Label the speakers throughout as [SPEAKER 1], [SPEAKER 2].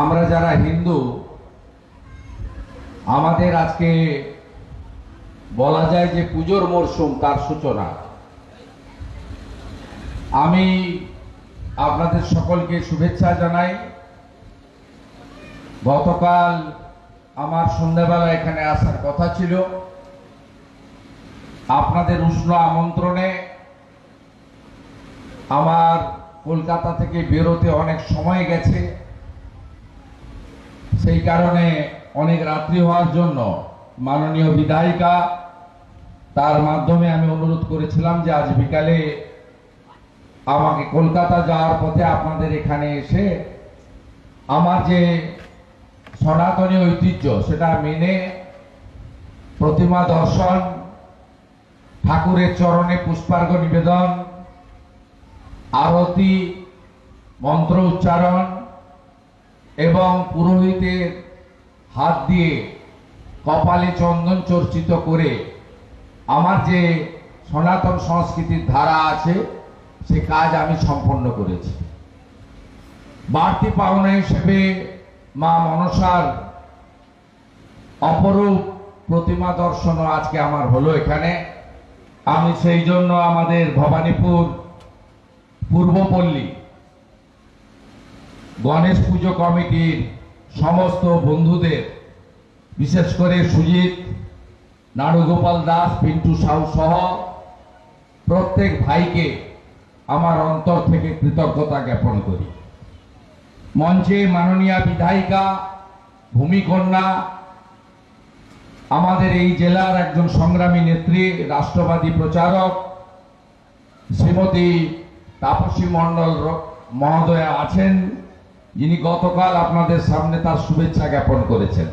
[SPEAKER 1] আমরা যারা হিন্দু, আমাদের আজকে বলা যায় যে পুজোর মরশুম তার সূচনা। আমি আপনাদের সকলকে শুভেচ্ছা জানাই। গতকাল আমার সন্ধ্যাবেলা এখানে আসার কথা ছিল। আপনাদের উষ্ণ আমন্ত্রণে আমার কলকাতা থেকে বেরোতে অনেক সময় গেছে। সেই কারণে অনেক রাত্রি হওয়ার জন্য মাননীয় বিধায়িকা, তার মাধ্যমে আমি অনুরোধ করেছিলাম যে আজ বিকালে আমাকে কলকাতা যাওয়ার পথে আপনাদের এখানে এসে আমার যে সনাতনী ঐতিহ্য সেটা মেনে প্রতিমা দর্শন, ঠাকুরের চরণে পুষ্পার্ঘ নিবেদন, আরতি, মন্ত্র উচ্চারণ এবং পুরোহিতের হাত দিয়ে কপালে চন্দন চর্চিত করে আমার যে সনাতন সংস্কৃতির ধারা আছে, সে কাজ আমি সম্পন্ন করেছি। বাড়তি পাওনা হিসেবে মা মনসার অপরূপ প্রতিমা দর্শনও আজকে আমার হলো এখানে। আমি সেই জন্য আমাদের ভবানীপুর পূর্বপল্লী গণেশ পুজো কমিটির সমস্ত বন্ধুদের, বিশেষ করে সুজিত, নাড়ুগোপাল দাস, পিন্টু সাউ সহ প্রত্যেক ভাইকে আমার অন্তর থেকে কৃতজ্ঞতা জ্ঞাপন করি। মঞ্চে মাননীয় বিধায়িকা, ভূমিকন্যা, আমাদের এই জেলার একজন সংগ্রামী নেত্রী, রাষ্ট্রবাদী প্রচারক, শ্রীমতী তাপসী মণ্ডল মহোদয়া আছেন। যিনি গতকাল আপনাদের সামনে তার শুভেচ্ছা জ্ঞাপন করেছেন।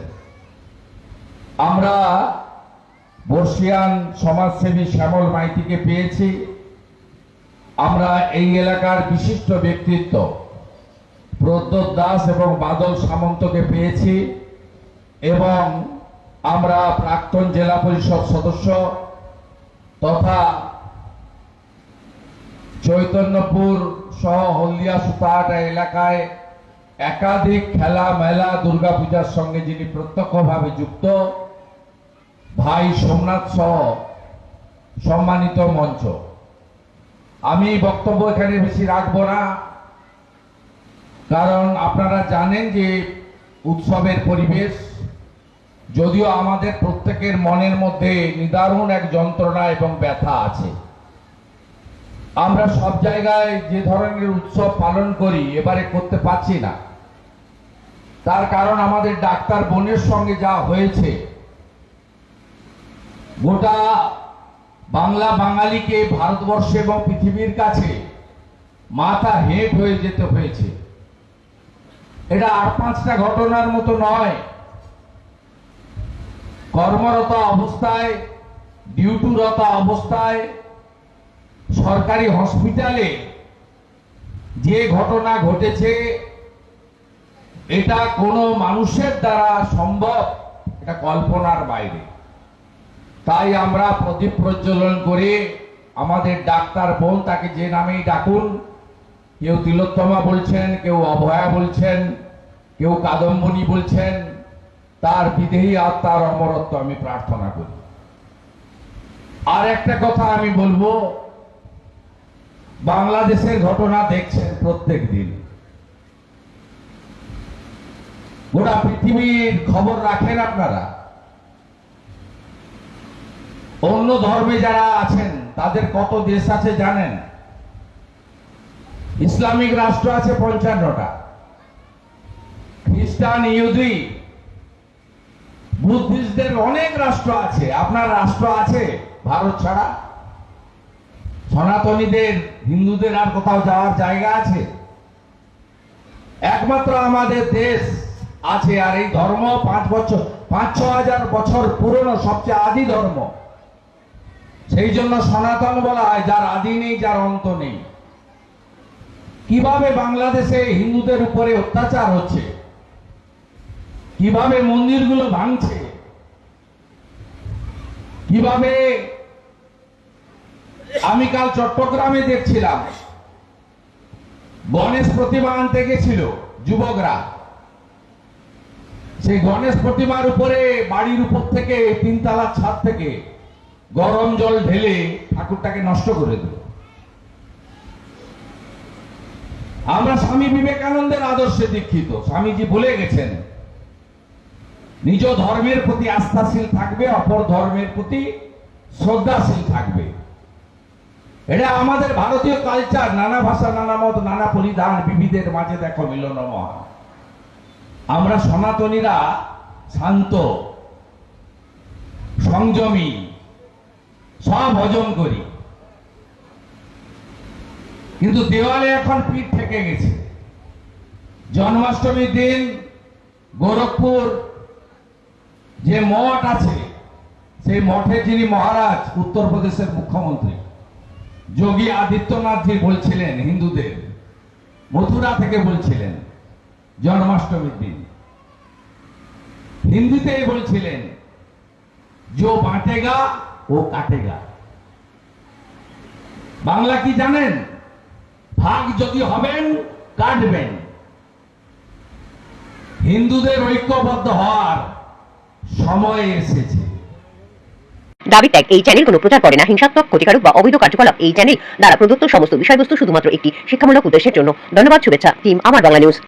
[SPEAKER 1] আমরা বর্ষিয়ান সমাজসেবী শ্যামল মাইতিকে পেয়েছি। আমরা এই এলাকার বিশিষ্ট ব্যক্তিত্ব প্রদ্যোৎ দাস এবং বাদল সামন্তকে পেয়েছি এবং আমরা প্রাক্তন জেলা পরিষদ সদস্য তথা চৈতন্যপুর সহ হলদিয়া সুতাহাটা এলাকায় একাধিক খেলা, মেলা, দুর্গাপূজার সঙ্গে যিনি প্রত্যক্ষভাবে যুক্ত, ভাই সোমনাথ সহ সম্মানিত মঞ্চ। আমি বক্তব্য এখানে বেশি রাখব না, কারণ আপনারা জানেন যে উৎসবের পরিবেশ, যদিও আমাদের প্রত্যেকের মনের মধ্যে নিদারুণ এক যন্ত্রণা এবং ব্যথা আছে। আমরা সব জায়গায় যে ধরনের উৎসব পালন করি, এবারে করতে পারছি না। তার কারণ আমাদের ডাক্তার বোনের সঙ্গে যা হয়েছে, গোটা বাংলা বাঙালিকে ভারতবর্ষে এবং পৃথিবীর কাছে মাথা হেঁট হয়ে যেতে হয়েছে। এটা আর পাঁচটা ঘটনার মতো নয়। কর্মরত অবস্থায়, ডিউটিরত অবস্থায়, সরকারি হসপিটালে যে ঘটনা ঘটেছে এটা কোনো মানুষের দ্বারা সম্ভব, এটা কল্পনার বাইরে। তাই আমরা প্রদীপ প্রজ্বলন করে আমাদের ডাক্তার বোন তাকে যে নামেই ডাকুন, কেউ তিলোত্তমা বলছেন, কেউ অভয়া বলছেন, কেউ কাদম্বনী বলছেন, তার বিদেহী আত্মার অমরত্ব আমি প্রার্থনা করি। আর একটা কথা আমি বলব, বাংলাদেশের ঘটনা দেখছেন প্রত্যেক দিন গোটা পৃথিবীর খবর রাখেন আপনারা। অন্য ধর্মে যারা আছেন, তাদের কত দেশ আছে জানেন? ইসলামিক রাষ্ট্র আছে পঞ্চান্নটা। খ্রিস্টান, ইহুদি, বুদ্ধিস্টদের অনেক রাষ্ট্র আছে। আপনার রাষ্ট্র আছে ভারত ছাড়া? সনাতনীদের, হিন্দুদের আর কোথাও যাওয়ার জায়গা আছে? একমাত্র আমাদের দেশ আছে আর এই ধর্ম পাঁচ বছর, পাঁচ, ছ হাজার বছর পুরনো, সবচেয়ে আদি ধর্ম। সেই জন্য সনাতন বলা হয়, যার আদি নেই, যার অন্ত নেই। কীভাবে বাংলাদেশে হিন্দুদের উপরে অত্যাচার হচ্ছে? কীভাবে মন্দিরগুলো ভাঙছে? কীভাবে আমি কাল চট্টগ্রামে দেখছিলাম, গণেশ প্রতিমা আনতে গেছিল যুবকরা। সেই গণেশ প্রতিমার উপরে, বাড়ির উপর থেকে, তিনতলার ছাদ থেকে গরম জল ঢেলে ঠাকুরটাকে নষ্ট করে দিল। আমরা স্বামী বিবেকানন্দের আদর্শে দীক্ষিত। স্বামীজি বলে গেছেন, নিজ ধর্মের প্রতি আস্থাশীল থাকবে, অপর ধর্মের প্রতি শ্রদ্ধাশীল থাকবে। এটা আমাদের ভারতীয় কালচার নানা ভাষা, নানা মত, নানা পরিধান, বিবিধের মাঝে দেখো মিলন মহা। আমরা সনাতনীরা শান্ত, সংযমী, সব হজম করি। কিন্তু দেওয়ালে এখন পিঠ থেকে গেছে। জন্মাষ্টমীর দিন গোরখপুর যে মঠ আছে, সেই মঠে যিনি মহারাজ উত্তরপ্রদেশের মুখ্যমন্ত্রী, যোগী আদিত্যনাথজি বলছিলেন হিন্দুদের, মথুরা থেকে বলছিলেন জন্মাষ্টমীর দিন। হিন্দিতেই বলছিলেন जो বাঁটেগা, ও কাটেগা। বাংলা কি জানেন? ভাগ যদি হবেন, কাটবেন। হিন্দুদের ঐক্যবদ্ধ হওয়ার সময় এসেছে।
[SPEAKER 2] দাবি ত্যাগ, এই চ্যানেল কোনো প্রচার করে না। হিংসাত্মক, ক্ষতিকারক বা অবৈধ কার্যকলাপ, এই চ্যানেল দ্বারা প্রদত্ত সমস্ত বিষয়বস্তু শুধুমাত্র একটি শিক্ষামূলক উদ্দেশ্যের জন্য। ধন্যবাদ, শুভেচ্ছা, টিম, আমার বাংলা নিউজ